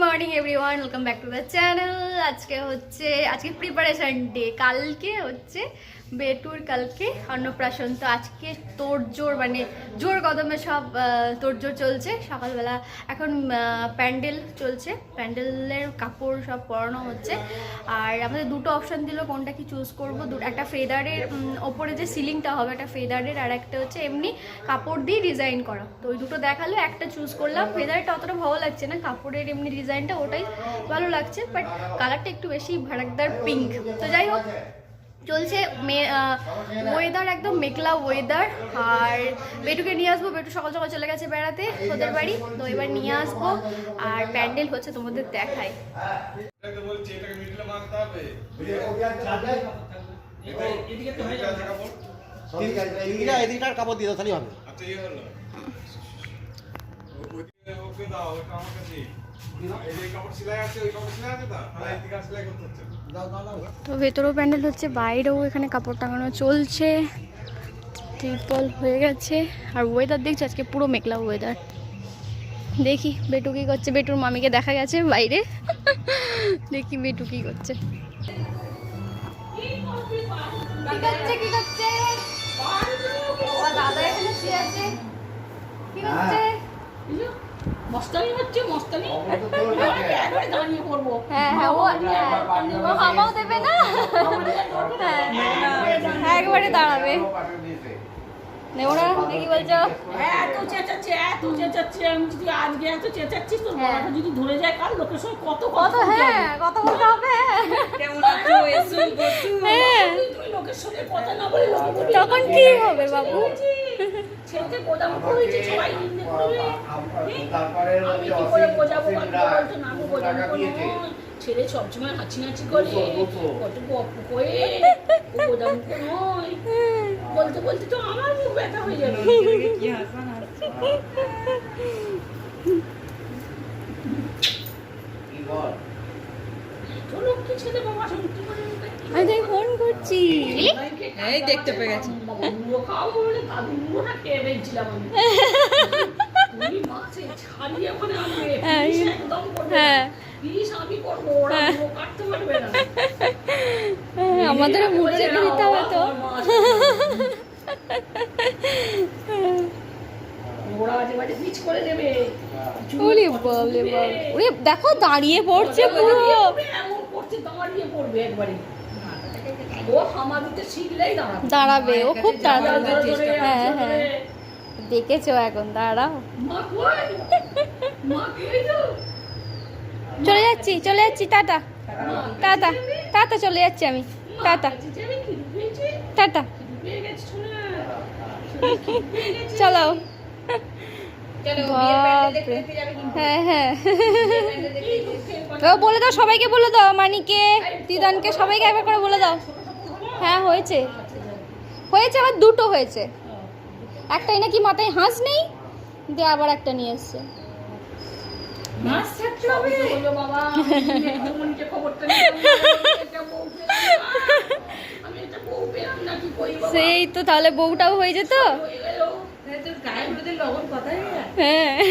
Morning everyone welcome back to the channel আজকে হচ্ছে আজকে প্রিপারেশন ডে কালকে হচ্ছে বেটুর কালকে অন্নপ্রাশন। তো আজকে তোর জোর মানে জোর কদমে সব তোর জোর চলছে। সকালবেলা এখন প্যান্ডেল চলছে। প্যান্ডেলের কাপড় সব পরানো হচ্ছে। আর আমাদের দুটো অপশান দিল, কোনটা কি চুজ করব? একটা ফেদারের ওপরে যে সিলিংটা হবে, একটা ফেদারের আর একটা হচ্ছে এমনি কাপড় দিয়ে ডিজাইন করা। তো ওই দুটো দেখাল, একটা চুজ করলাম। ফেদারটা অতটা ভালো লাগছে না, কাপড়ের এমনি ডিজাইনটা ওটাই ভালো লাগছে বাট কালারটা একটু বেশি ভাড়াকদার পিঙ্ক তো যাই হোক চলছে ওয়েদার একদম মেঘলা ওয়েদার আর বেটুকে নিয়ে আসব বেটু সকাল সকাল চলে গেছে বেড়াতে ওদের বাড়ি তো এবার নিয়ে আসব আর প্যান্ডেল হচ্ছে তোমাদের দেখায় এটাকে বলছি এটাকে মিডলে হবে। এদিকে তো হয়ে এদিকে কাপড় দিয়ে দাও তাহলেই হবে। আচ্ছা তা প্যান্ডেল হচ্ছে বাইরেও এখানে কাপড় টাঙানো চলছে। ট্রিপল হয়ে গেছে। আর ওয়েদার দেখছি আজকে পুরো মেঘলা ওয়েদার দেখি বেটু কি করছে। বেটুর মামিকে দেখা গেছে বাইরে। দেখি বেটু কি করছে। কি করছে কি করছে? ও দাদা এখানে আছে। কি করছে? মস্তানি হচ্ছে মস্তানি দাঁড়িয়ে করব হ্যাঁ হ্যাঁ ও ও হামাও দেবে না হ্যাঁ একবারে দাঁড়াবে বলছো এত চেঁচাচ্ছে এত চেঁচাচ্ছে আমি যদি আজকে এত চেঁচাচ্ছিস তোর হ্যাঁ। গলাটা যদি ধরে যায় কাল লোকের সঙ্গে কত কত হ্যাঁ কত বলতে হবে কেমন আছো এসো হ্যাঁ তুই লোকের সঙ্গে কথা না বলে তখন কি হবে বাবু ছেলেকে গোদাম করেছে সবাই নিন্দে করবে তারপরে আমি কি করে বোঝাবো বলতো না আমি বোঝাবো ছেলে সবসময় হাঁচি হাঁচি করে। কত গপ্প করে? নয়। বলতে বলতে তো আমার মুখ ব্যথা হয়ে যাবে। আমি তাই ফোন করছি। এই দেখতে পেয়ে গেছি। হ্যাঁ, হ্যাঁ। পিস আমি করব ওরা মুড়ো কাটতে পারবে না হ্যাঁ, আমাদেরও মুখ দিতে হবে তো। ওরা মাঝে মাঝে পিচ করে দেবে ওরে বাবলে বাব ওরে দেখো দাঁড়িয়ে পড়ছে পুরো দাঁড়িয়ে পড়বে একবারে। ও হামাগুতে শিখলেই দাঁড়াবে। দাঁড়াবে ও খুব তাড়াতাড়ি হ্যাঁ হ্যাঁ দেখেছ এখন দাঁড়াও। চলে যাচ্ছি চলে যাচ্ছি টাটা। টাটা টাটা চলে যাচ্ছি আমি। টাটা। টাটা। চলো। হ্যাঁ হ্যাঁ। ও বলে দাও সবাইকে বলে দাও মানিকে দিদানকে সবাইকে একবার করে বলে দাও। হ্যাঁ হয়েছে। হয়েছে আবার দুটো হয়েছে। একটাই নাকি মাথায় হাঁস নেই দিয়ে আবার একটা নিয়ে এসছে। সেই তো তাহলে বউটাও হয়ে যেত। হয়ে হ্যাঁ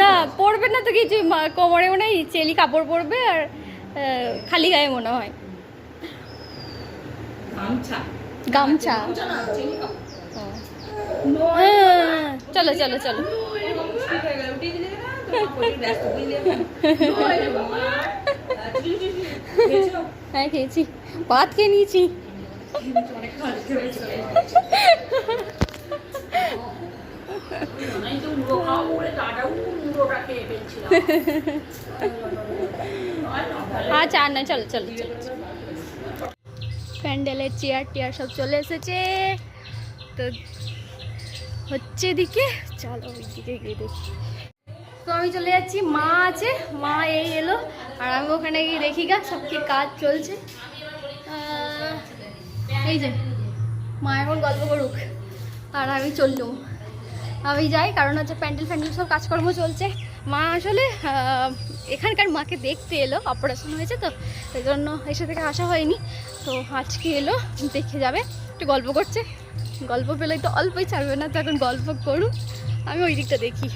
না পরবে না তো কিছু মা- কোমরে মনে হয় চেলি কাপড় পরবে আর খালি গায়ে মনে হয়। গামছা। হ্যাঁ, চলো চলো চলো। হ্যাঁ খেয়েছি। ভাত খেয়ে নিয়েছি। আচ্ছা আর না চলো চলো চলো প্যান্ডেলের চেয়ার টিয়ার সব চলে এসেছে তো হচ্ছে এদিকে চলো ওইদিকে গিয়ে দেখি তো আমি চলে যাচ্ছি মা আছে মা এই এলো আর আমি ওখানে গিয়ে দেখি গা সব কি কাজ চলছে এই যে মা এখন গল্প করুক আর আমি চললুম আমি যাই, কারণ হচ্ছে প্যান্ডেল ফ্যান্ডেল সব কাজকর্ম চলছে। মা আসলে এখানকার মাকে দেখতে এলো অপারেশন হয়েছে তো, সেই জন্য এসে থেকে আসা হয়নি। তো আজকে এলো, দেখে যাবে, একটু গল্প করছে। গল্প পেলে তো অল্পই ছাড়বে না, তো এখন গল্প করুক আমি ওই দিকটা দেখি।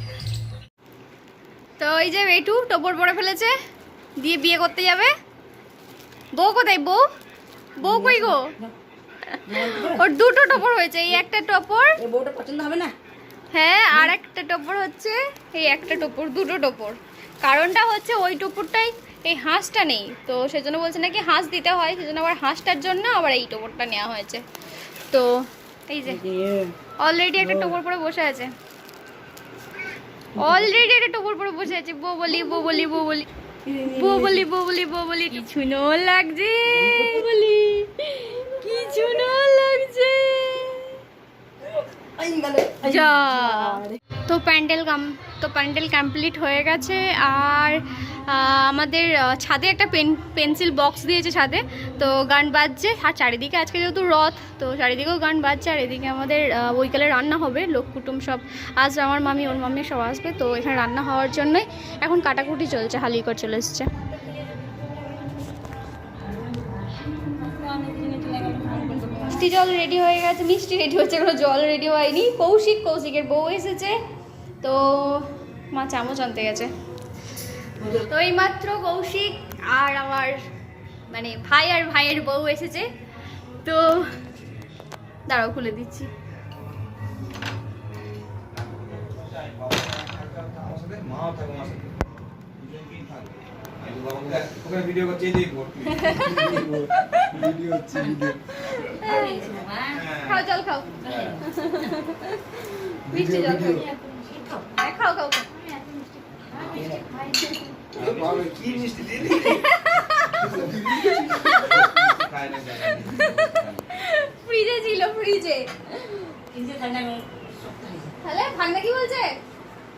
তো এই যে বেটু টোপর পরে ফেলেছে, দিয়ে বিয়ে করতে যাবে। বউ কোথায়, বউ? বউ কই গো? ওর দুটো টোপর হয়েছে, এই একটা টোপর বউটা পছন্দ হবে না? হ্যাঁ আর একটা টোপর হচ্ছে এই একটা টোপর দুটো টোপর। কারণটা হচ্ছে ওই টোপরটাই এই হাঁসটা নেই। তো সেজন্য বলছে নাকি হাঁস দিতে হয় সেজন্য আবার হাঁসটার জন্য আবার এই টোপরটা নেওয়া হয়েছে। তো এই যে অলরেডি একটা টোপর পরে বসে আছে। অলরেডি একটা টোপর পরে বসে আছে বউ বলি বউ বলি বউ বলি বউ বলি বউ বলি বউ বলি কি ছুনো লাগছে বলি কি ছুনো লাগছে তো প্যান্ডেল কাম তো প্যান্ডেল কমপ্লিট হয়ে গেছে আর আমাদের ছাদে একটা পেন পেন্সিল বক্স দিয়েছে ছাদে। তো গান বাজছে। আর চারিদিকে আজকে যেহেতু রথ তো চারিদিকেও গান বাজছে। আর এদিকে আমাদের বৈকালে রান্না হবে। লোক কুটুম সব আজ আমার মামি ওর মামি সব আসবে। তো এখানে রান্না হওয়ার জন্যই এখন কাটাকুটি চলছে হালিকর চলে এসছে। মিষ্টি জল রেডি হয়ে গেছে, মিষ্টি রেডি হচ্ছে কোনো জল রেডি হয়নি। কৌশিক, কৌশিকের বউ এসেছে। তো মা চামচ আনতে গেছে। তো এইমাত্র কৌশিক আর আমার মানে ভাই আর ভাইয়ের বউ এসেছে। তো দাঁড়াও, খুলে দিচ্ছি। মাও থাকে আমার সাথে দুজনকেই থাকে আমি তো বাবাকে দেখ, ওখানে ভিডিও করছে এই ভিডিও হচ্ছে খাও জল খাও মিষ্টি জল খাও হ্যাঁ, খাও ফ্রিজে ছিল ফ্রিজে তাহলে ভাগনা কি বলছে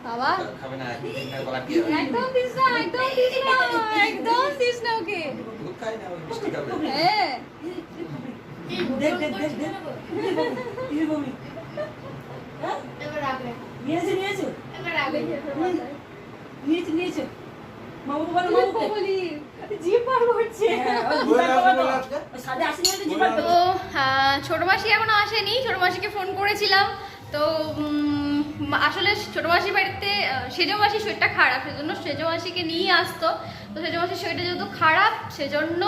বাবা। খাবে না একদিন খায় বলা কি হবে? একদম দিস না একদম দিস না একদম দিস না ওকে। দুধ খায় না মিষ্টি খাবে। হ্যাঁ। এবার রাখবে। নিয়েছে নিয়েছে? এবার রাখবে। নিয়েছে নিয়েছে। বলো বলি ছোট মাসি এখনও আসেনি। ছোট মাসিকে ফোন করেছিলাম। তো আসলে ছোট মাসির বাড়িতে সেজো মাসির শরীরটা খারাপ সেজন্য সেজো মাসিকে নিয়ে আসতো। তো সেজো মাসির শরীরটা যেহেতু খারাপ সেজন্য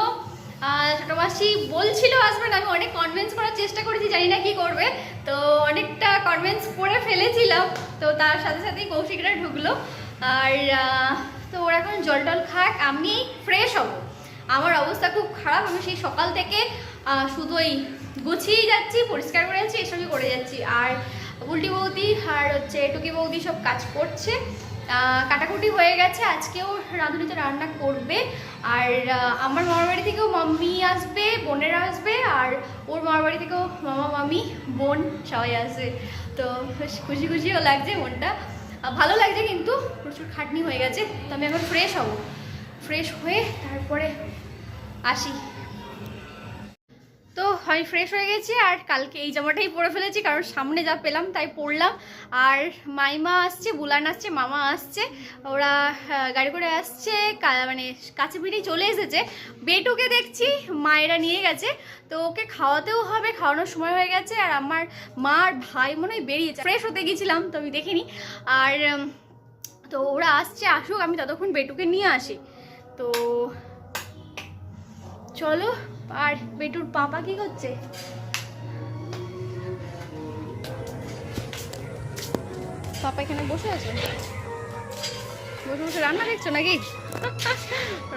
আহ, ছোট মাসি বলছিল আসবে না আমি অনেক কনভিন্স করার চেষ্টা করেছি জানি না কি করবে। তো অনেকটা কনভিন্স করে ফেলেছিলাম। তো তার সাথে সাথেই কৌশিকরা ঢুকলো। আর তো ওরা এখন জল টল খাক আমি ফ্রেশ হব। আমার অবস্থা খুব খারাপ আমি সেই সকাল থেকে শুধু ওই গুছিয়ে যাচ্ছি পরিষ্কার করে যাচ্ছি এসবই করে যাচ্ছি। আর উল্টি বৌদি আর হচ্ছে টুকি বৌদি সব কাজ করছে। কাটাকুটি হয়ে গেছে, আজকেও রাঁধুনিতে রান্না করবে। আর আমার মামার বাড়ি থেকেও মাম্মি আসবে, বোনেরা আসবে, আর ওর মামার বাড়ি থেকেও মামা, মামি, বোন সবাই আসবে। তো খুশি খুশিও লাগছে মনটা। ভালো লাগছে কিন্তু, প্রচুর খাটনি হয়ে গেছে। তো আমি এখন ফ্রেশ হব। ফ্রেশ হয়ে তারপরে আসি। তো আমি ফ্রেশ হয়ে গেছি আর কালকে এই জামাটাই পরে ফেলেছি, কারণ সামনে যা পেলাম তাই পরলাম। আর মাইমা আসছে, বুলান আসছে, মামা আসছে, ওরা গাড়ি করে আসছে মানে কাছে পিঠেই চলে এসেছে। বেটুকে দেখছি, মায়েরা নিয়ে গেছে, তো ওকে খাওয়াতেও হবে, খাওয়ানোর সময় হয়ে গেছে, আর আমার মা আর ভাই মনে হয় বেরিয়েছে। ফ্রেশ হতে গেছিলাম, তো আমি দেখিনি। আর তো ওরা আসছে, আসুক, আমি ততক্ষণ বেটুকে নিয়ে আসি। তো চলো, আর বেটুর পাপা কি করছে? পাপা এখানে বসে আছে? বসে বসে রান্না দেখছ নাকি?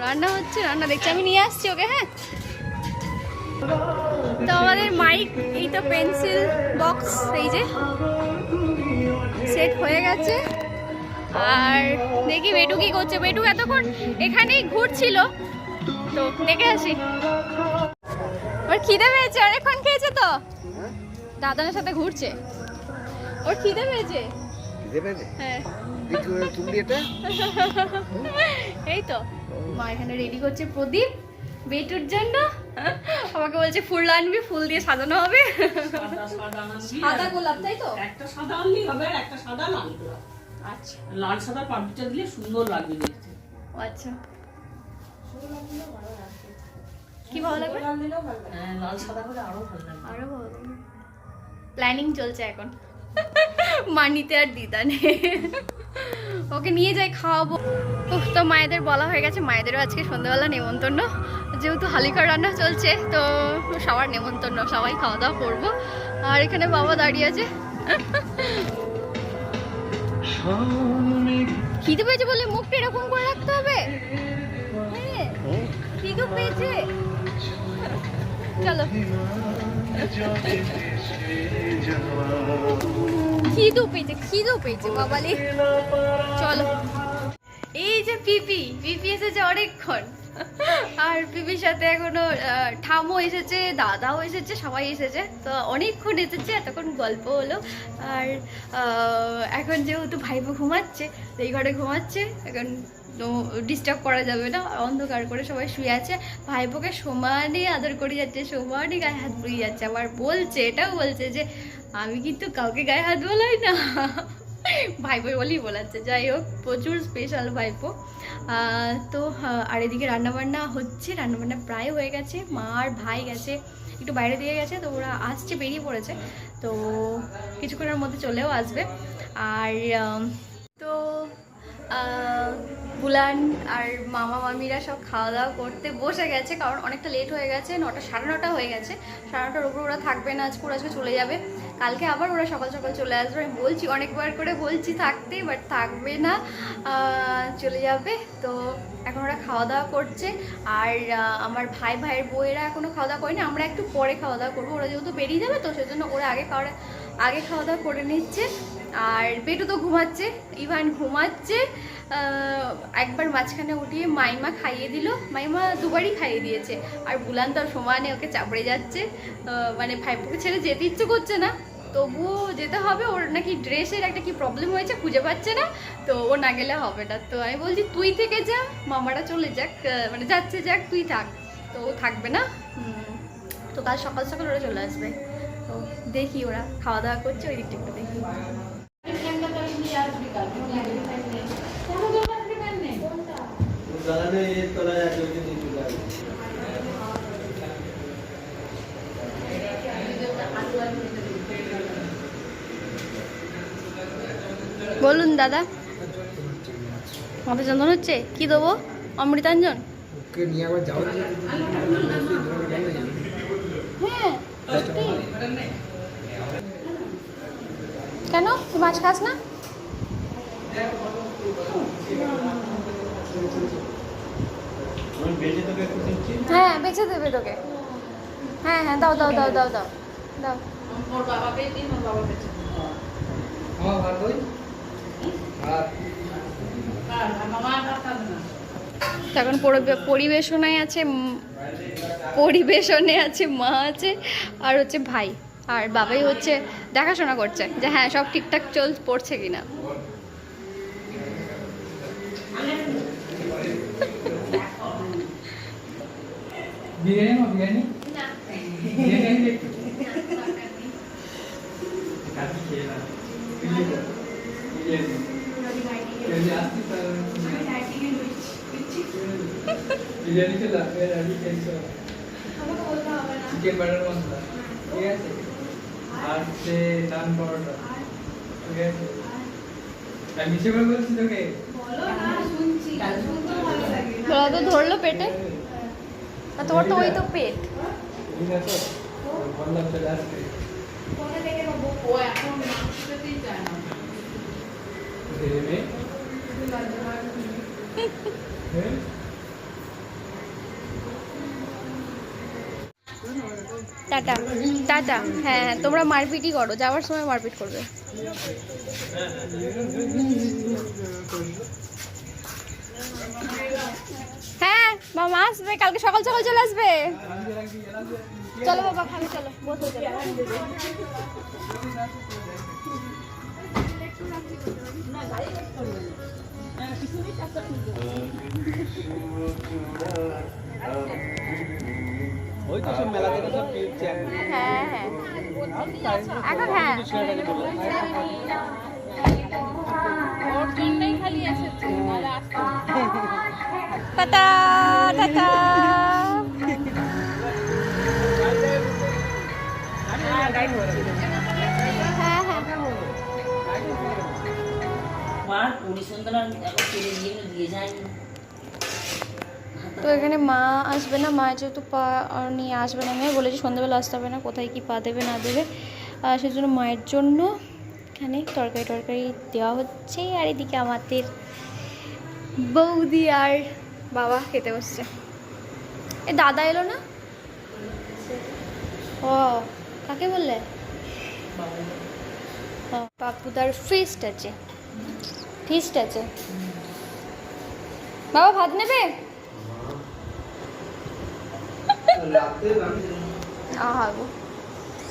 রান্না হচ্ছে, রান্না দেখছি। আমি নিয়ে আসছি ওকে হ্যাঁ? তো আমাদের মাইক, এই তো পেন্সিল বক্স, এই যে। সেট হয়ে গেছে। আর দেখি বেটু কি করছে। বেটু এতক্ষণ এখানেই ঘুরছিল। তো দেখে আসি। ওর খিদে পেয়েছে অনেকক্ষণ খেয়েছে তো। দাদানের সাথে ঘুরছে। ওর খিদে পেয়েছে। হ্যাঁ। এই তো। মা এখানে রেডি করছে প্রদীপ বেটুর জন্য। আমাকে বলছে ফুল আনবি ফুল দিয়ে সাজানো হবে। সাদা গোলাপ তাই তো? একটা সাদা আনলি হবে আর একটা সাদা লাল গোলাপ। আচ্ছা। লাল সাদা পাপড়িটা দিলে সুন্দর লাগবে দেখতে। আচ্ছা। কি ভালো লাগবে? হ্যাঁ লাল সাদা করে আরও ভালো লাগবে। আরও ভালো প্ল্যানিং চলছে এখন। মানিতে আর দিদা নেই। ওকে নিয়ে যাই খাওয়াবো। উফ, তো মায়েদের বলা হয়ে গেছে মায়েদেরও আজকে সন্ধ্যাবেলা নেমন্তন্ন। যেহেতু হালিকা রান্না চলছে তো সবার নেমন্তন্ন সবাই খাওয়া দাওয়া করব। আর এখানে বাবা দাঁড়িয়ে আছে। খিদে পেয়েছে বলে মুখটা এরকম করে রাখতে হবে? খিদে পেয়েছে। চলো। খিদু পেয়েছে খিদু পেয়েছে, বাবালি। চলো। এই যে পিপি পিপি এসেছে অনেকক্ষণ। আর পিপির সাথে এখনও ঠামও এসেছে, দাদাও এসেছে, সবাই এসেছে। তো অনেকক্ষণ এসেছে, এতক্ষণ গল্প হলো। আর এখন যেহেতু ভাইবো ঘুমাচ্ছে এই ঘরে ঘুমাচ্ছে, এখন ডিস্টার্ব করা যাবে না, অন্ধকার করে সবাই শুয়ে আছে। ভাইপোকে সমানই আদর করে যাচ্ছে সমানই গায়ে হাত বুলিয়ে যাচ্ছে। আবার বলছে, এটাও বলছে যে, আমি কিন্তু কাউকে গায়ে হাত বলাই না। ভাইপো বলেই বলাচ্ছে। যাই হোক, প্রচুর স্পেশাল ভাইপো। তো আর এদিকে রান্নাবান্না হচ্ছে, রান্নাবান্না প্রায় হয়ে গেছে। মা আর ভাই গেছে, একটু বাইরে দিয়ে গেছে, তো ওরা আসছে, বেরিয়ে পড়েছে। তো কিছুক্ষণের মধ্যে চলেও আসবে। আর তো বুলান আর মামা মামিরা সব খাওয়া দাওয়া করতে বসে গেছে, কারণ অনেকটা লেট হয়ে গেছে, নটা, সাড়ে নটা হয়ে গেছে। সাড়ে নটার উপর ওরা থাকবে না, আজকে ওরা আজকে চলে যাবে। কালকে আবার ওরা সকাল সকাল চলে আসবে। আমি বলছি অনেকবার করে বলছি থাকতে বাট থাকবে না। চলে যাবে। তো এখন ওরা খাওয়া দাওয়া করছে। আর আমার ভাই ভাইয়ের বউয়েরা এখনও খাওয়া দাওয়া করেনি। আমরা একটু পরে খাওয়া দাওয়া করব। ওরা যেহেতু বেরিয়ে যাবে, তো সেজন্য ওরা আগে খাওয়া আগে খাওয়া দাওয়া করে নিচ্ছে। আর পেটু তো ঘুমাচ্ছে, ইভান ঘুমাচ্ছে একবার মাঝখানে উঠিয়ে মাইমা খাইয়ে দিল, মাইমা দুবারই খাইয়ে দিয়েছে, আর বুলান তো সমানে ওকে চাপড়ে যাচ্ছে মানে ভাইপোকে ছেড়ে যেতে ইচ্ছে করছে না, তবুও যেতে হবে, ওর নাকি ড্রেসের একটা কি প্রবলেম হয়েছে খুঁজে পাচ্ছে না, তো ও না গেলে হবে না, তো আমি বলছি তুই থেকে যা, মামারা চলে যাক মানে যাচ্ছে যাক, তুই থাক, তো ও থাকবে না তো কাল সকাল সকাল ওরা চলে আসবে, তো দেখি ওরা, খাওয়া দাওয়া করছে, ওই দিকটা একটু দেখি। এর তলায় নিচু। বলুন দাদা। মাথা যন্ত্রণ হচ্ছে? কি দেবো? অমৃতাঞ্জন? ওকে নিয়ে আবার যাওয়া যাবে হ্যাঁ কেন? তুই মাছ খাস না? হ্যাঁ বেছে দেবে তোকে। হ্যাঁ হ্যাঁ দাও দাও দাও দাও দাও। দাও। তো এখন পরিবেশনায় আছে পরিবেশনে আছে মা আছে আর হচ্ছে ভাই। আর বাবাই হচ্ছে দেখাশোনা করছে যে হ্যাঁ সব ঠিকঠাক চল পড়ছে কিনা। বিরিয়ানি মা বিরিয়ানি বিরিয়ানি বিরিয়ানি বিরিয়ানি আসতে পারে বিরিয়ানি খেলা বিরিয়ানি খেয়েছো চিকেন বাটার মশলা ঠিক আছে আর সে নান পরোটা ঠিক আছে আমি করে বলছি তোকে ধরলো পেটে তোমার তো ওই তো পেট। Tata tata. হ্যাঁ হ্যাঁ তোমরা মারপিটই করো, যাওয়ার সময় মারপিট করবে। হ্যাঁ মামা আসবে কালকে সকাল সকাল চলে আসবে। চলো বাবা খাবে চলো। হ্যাঁ হ্যাঁ এখন হ্যাঁ। টাটা। টাটা হ্যাঁ হ্যাঁ পরিসন্ধান এখন ছেড়ে দিয়ে দিয়ে যায়নি তো এখানে মা আসবে না মা যেহেতু পা নিয়ে আসবে না মেয়ে বলেছে সন্ধ্যাবেলা আসতে হবে না কোথায় কি পা দেবে না দেবে। আর সেজন্য মায়ের জন্য এখানে তরকারি টরকারি দেওয়া হচ্ছে। আর এদিকে আমাদের বৌদি আর বাবা খেতে বসছে। এ, দাদা এলো না? ও, কাকে বললে? পাপুদার ফিস্ট আছে। ফিস্ট আছে। বাবা, ভাত নেবে? রাতে আমি আহা গো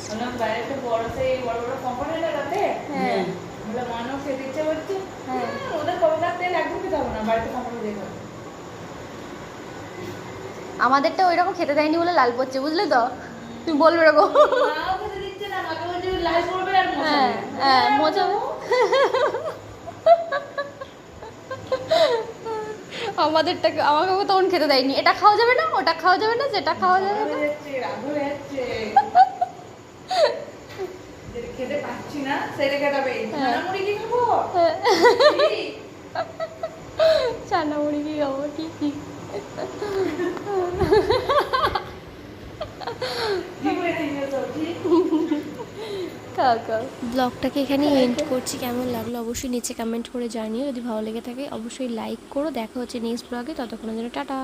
বললাম বাইরে একটা বড় সেই বড় বড় কোম্পানি লাগাতে হ্যাঁ। হ্যাঁ। ওদের কলকাতার তেল একদম খেতে হবে না। বাড়িতে কোম্পানি দেখো আমাদেরটা ওই রকম খেতে দেয়নি বলে লাল পড়ছে বুঝলে তো? তুমি বলবে এরকম মশা হ্যাঁ হ্যাঁ মোচাবে আমাদেরটাকে আমাকে তখন খেতে দেয়নি। এটা খাওয়া যাবে না? ওটা খাওয়া যাবে না? যেটা খাওয়া যাবে না? হয়ে হয়ে খেতে পাচ্ছি না সেটা হ্যাঁ। মুড়ি কি খাব? চানা মুড়ি কি খাব? ঠিকই কি? করে নিয়ে যাও, ঠিক? ব্লগটাকে এখানে এন্ড করছি। কেমন লাগল অবশ্যই নিচে কমেন্ট করে জানিও। যদি ভালো লেগে থাকে, অবশ্যই লাইক করো। দেখা হচ্ছে নেক্সট ব্লগে ততক্ষণের জন্য টাটা।